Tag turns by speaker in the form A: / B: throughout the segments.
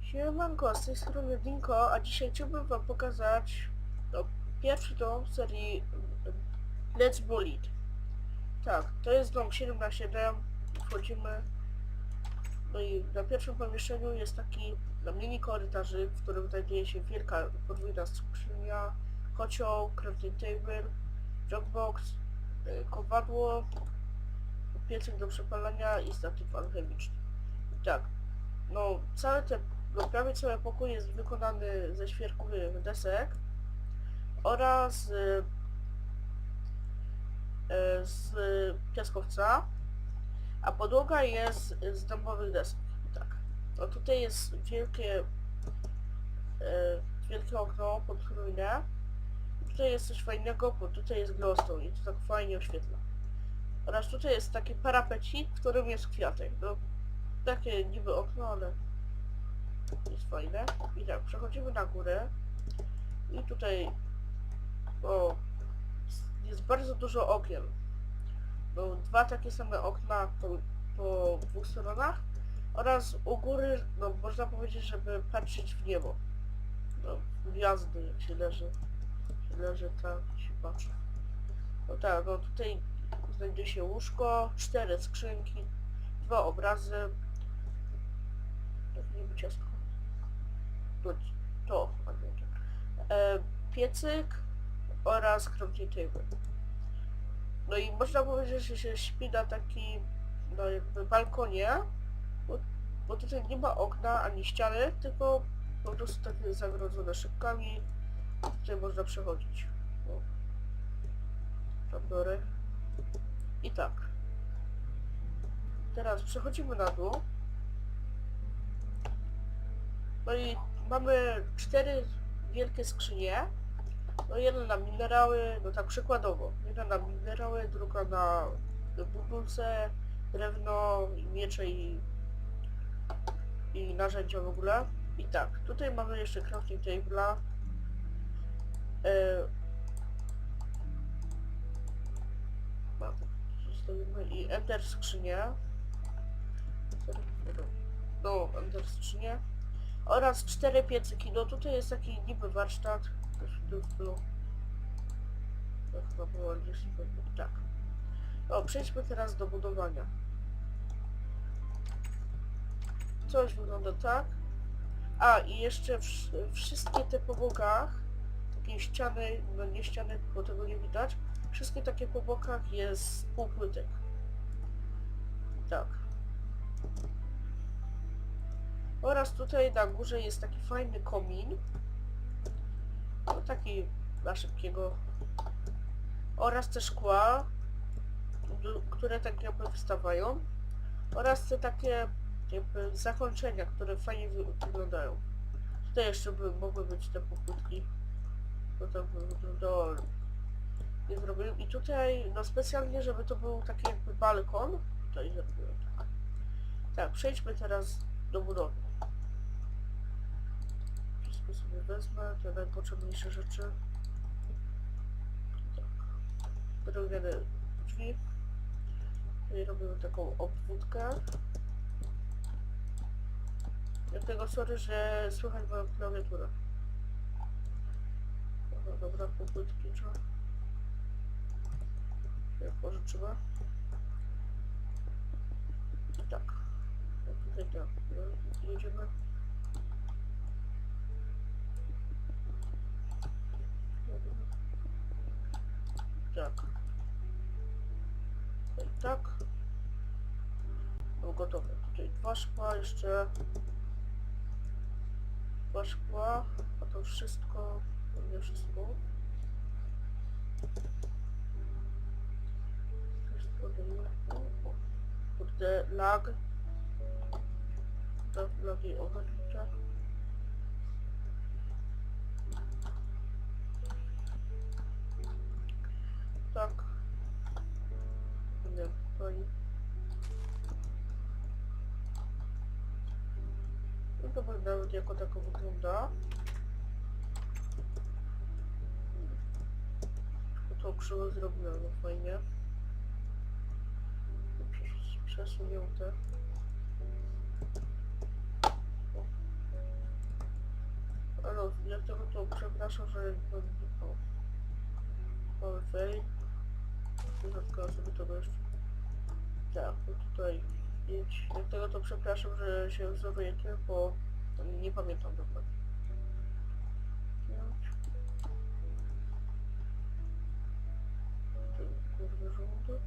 A: Siemanko, z tej strony Dinko, a dzisiaj chciałbym wam pokazać no, pierwszy dom serii Let's Bullet. Tak, to jest dom 7 na 7 wchodzimy, no i na pierwszym pomieszczeniu jest taki no, mini korytarzy, w którym znajduje się wielka podwójna skrzynia, kocioł, crafting table, jogbox, kowadło, piecyk do przepalania i statyw alchemiczny. Tak, no całe te, no prawie cały pokój jest wykonany ze świerkowych desek oraz y, y, z piaskowca, a podłoga jest z dębowych desek. Tak. No tutaj jest wielkie y, wielkie okno podwójne. Tutaj jest coś fajnego, bo tutaj jest glowstone i to tak fajnie oświetla. Oraz tutaj jest taki parapecik, w którym jest kwiatek. No, takie niby okno, ale jest fajne. I tak, przechodzimy na górę i tutaj o, jest bardzo dużo okien. No, dwa takie same okna po, po dwóch stronach oraz u góry, no można powiedzieć, żeby patrzeć w niebo. No, gwiazdy, jak się leży, się leży tak patrzy. No tak, no tutaj znajduje się łóżko, cztery skrzynki, dwa obrazy, tak niby ciastko. To, to, a. E, piecyk oraz table. No i można powiedzieć, że się śpi na takim, no jakby balkonie, bo, bo tutaj nie ma okna ani ściany, tylko po prostu takie zagrodzone szybkami, tutaj można przechodzić. O. Tam. I tak. Teraz przechodzimy na dół. No i mamy cztery wielkie skrzynie. No jedna na minerały, no tak przykładowo. Jedna na minerały, druga na budulce, drewno, miecze i, i narzędzia w ogóle. I tak, tutaj mamy jeszcze crafting table'a. Ma- zostawimy i enter skrzynię. No, enter skrzynię oraz cztery piecyki. No tutaj jest taki niby warsztat. To chyba było gdzieś. Tak. O, przejdźmy teraz do budowania. Coś wygląda tak. A, i jeszcze wsz- wszystkie te po bokach, takie ściany, no nie ściany, bo tego nie widać, wszystkie takie po bokach jest półpłytek. Tak. Oraz tutaj na górze jest taki fajny komin. No, taki dla szybkiego. Oraz te szkła, które tak jakby wstawają. Oraz te takie jakby zakończenia, które fajnie wy- wyglądają. Tutaj jeszcze by mogły być te To ale nie zrobiłem. I tutaj, no specjalnie, żeby to był taki jakby balkon. Tutaj zrobiłem tak. Tak, przejdźmy teraz do budowy. Wszystko sobie wezmę, te najpotrzebniejsze rzeczy. Tak. Drewniane drzwi. Tutaj robimy taką obwódkę. Dlatego sorry, że słychać moją klawiaturę. Dobra, dobra, popłytki trzeba. Jak pożyczymy. I tak. No tutaj tak. No, jedziemy. Tak. I tak. No gotowe. Tutaj dwa szkła jeszcze. Dwa szkła. A to wszystko. Nie wszystko. Wszystko daje. O, o. Kurde, lag. Tak, lagi ogarnięcia. Tak. Nie, to i... No to nawet jako tako wygląda. krzywo zrobione, fajnie. Przesunięte. Ale dlatego to przepraszam, że to okej. Dodatkowo sobie to jeszcze. Tak, tutaj pięć. Dlatego to przepraszam, że się zorientuję, bo nie pamiętam dokładnie. Żołądek.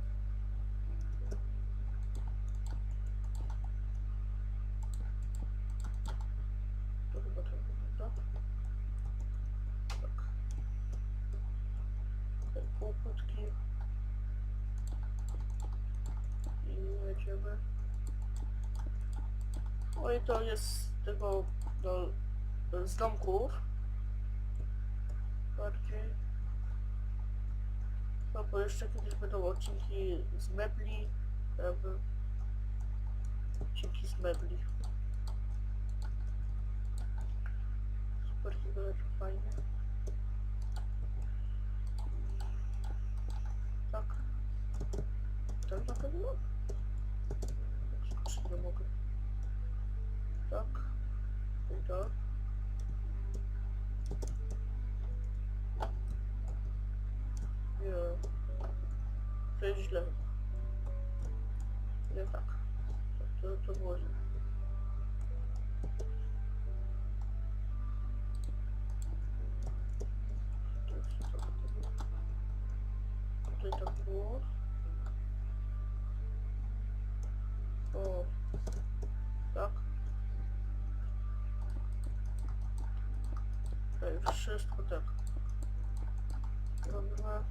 A: To chyba tak wygląda. Tak. Te półpłytki. I jedziemy. No i to jest z tego, no, z domków. Bardziej. No bo jeszcze kiedyś będą odcinki z mebli. Jakby. Odcinki z mebli. Super, fajnie. Tak. Tak na pewno? Skoczyć nie mogę. Tak. I tak. Nie. To jest źle. Nie tak. To, to, to było. Tutaj tak było. O. Tak. To wszystko tak. Robimy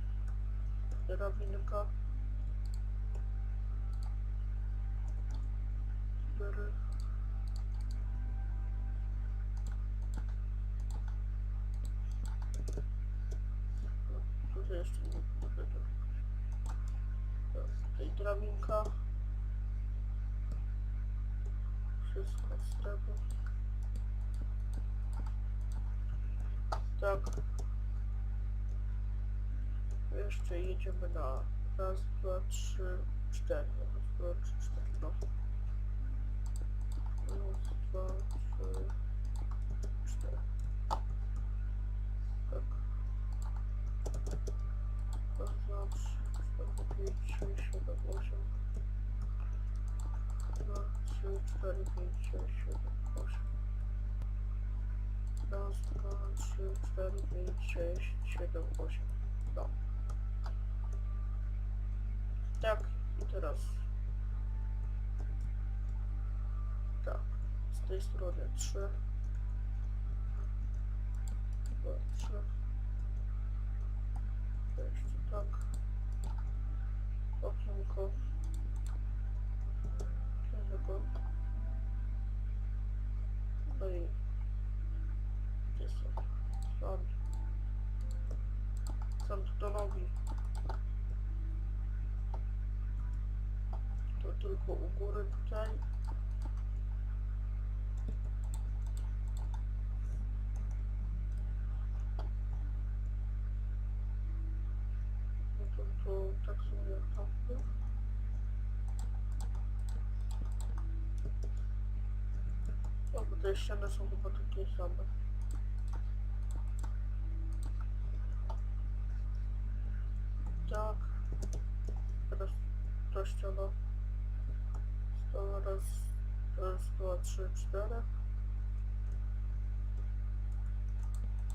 A: drabinka. Tutaj. Wszystko z tego. Tak. Jeszcze jedziemy na raz, dwa, trzy, cztery. Raz, dwa, trzy, cztery. No. Dwa, trzy, cztery. Tak. Raz, dwa, trzy, cztery, pięć, sześć, siedem, osiem. Dwa, trzy, cztery, pięć, sześć, siedem, osiem. Raz, dwa, trzy, cztery, pięć, sześć, siedem, osiem. No. Tak, i teraz. Tej strony trzy. Dwa, trzy. Jeszcze tak. Okienko. No i gdzie są? Sąd. Sąd do nogi. To tylko u góry tutaj. No to, to tak sobie jak tam było. O, bo te ściany są chyba takie same. Tak. Teraz to ściana. To raz, raz, dwa, trzy, cztery.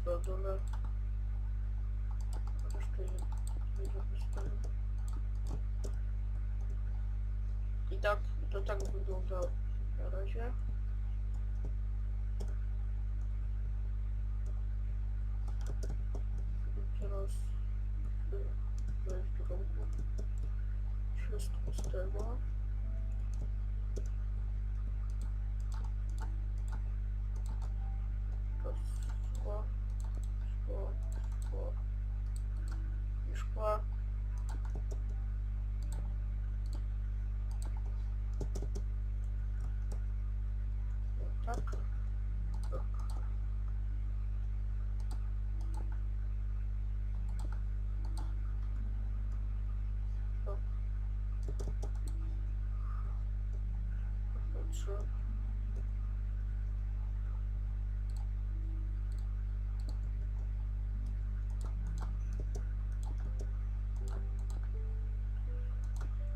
A: Na dole. Jeszcze nie, nie zapiszę. I tak, to tak wygląda na razie. I Teraz y, wejść do domku. Wszystko z tego. To szkło, szkło, szkło i szkła. No tak. Tak. Tak. Trzy.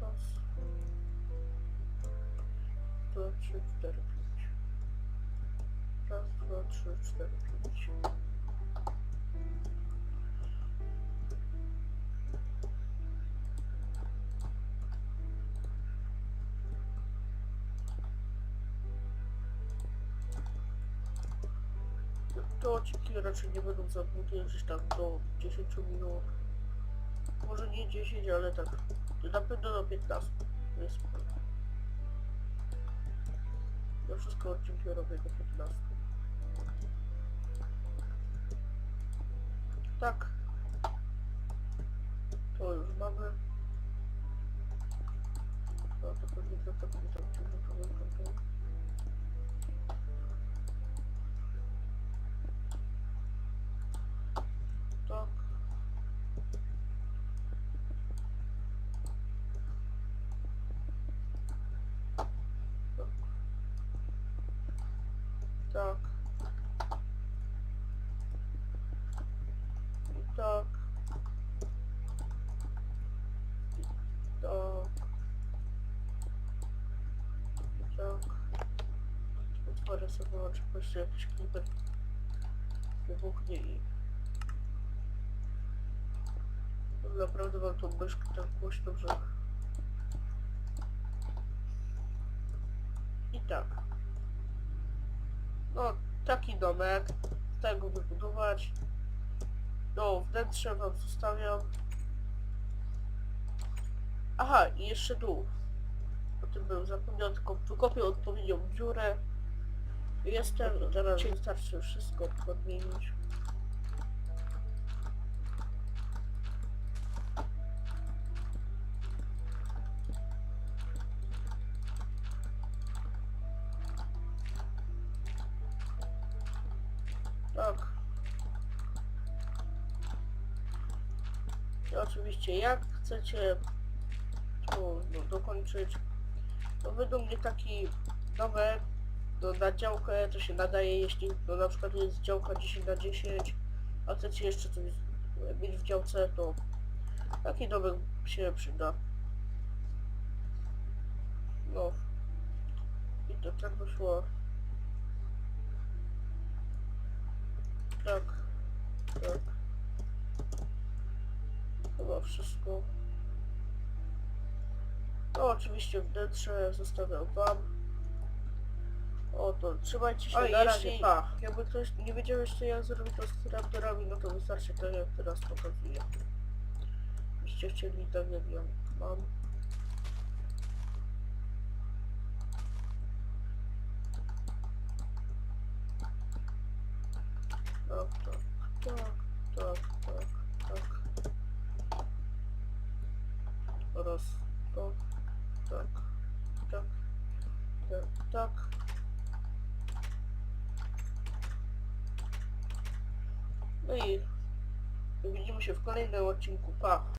A: Raz. Dwa, trzy, cztery, pięć. Raz, dwa, trzy, cztery, pięć. Odcinki raczej nie będą za długie, gdzieś tam do 10 minut. Może nie 10, ale tak na pewno do 15. To jest. Ja wszystko odcinki robię do 15. Tak. To już mamy. No to pewnie to tak nie tak to Tak. Tak. I tak. I tak. I tak. Otworzę sobie, czy po prostu jakiś klipek wybuchnie i Naprawdę mam tą myszkę tak głośno, że... I tak. No, taki domek. Tego wybudować. No, wnętrze wam zostawiam. Aha, i jeszcze dół. O tym bym zapomniał, tylko wykopię odpowiednią dziurę. Jestem, teraz wystarczy wszystko podmienić. Tak. I oczywiście jak chcecie to dokończyć, to według mnie taki domek no, na działkę to się nadaje, jeśli no, na przykład jest działka 10 na 10 a chcecie jeszcze coś mieć w działce, to taki domek się przyda. No. I to tak wyszło. Tak. Tak. Chyba wszystko. No oczywiście wnętrze zostawiam wam. O to trzymajcie się
B: Oj,
A: na
B: jeśli-
A: razie. Pa. Jakby ktoś nie wiedział jeszcze jak zrobić to z raptorami, no to wystarczy tak jak teraz pokazuję. Byście chcieli tak jak ja mam. Tak, tak, tak, tak, tak, tak. Oraz to, tak, tak, tak, tak. No i widzimy się w kolejnym odcinku. Pa!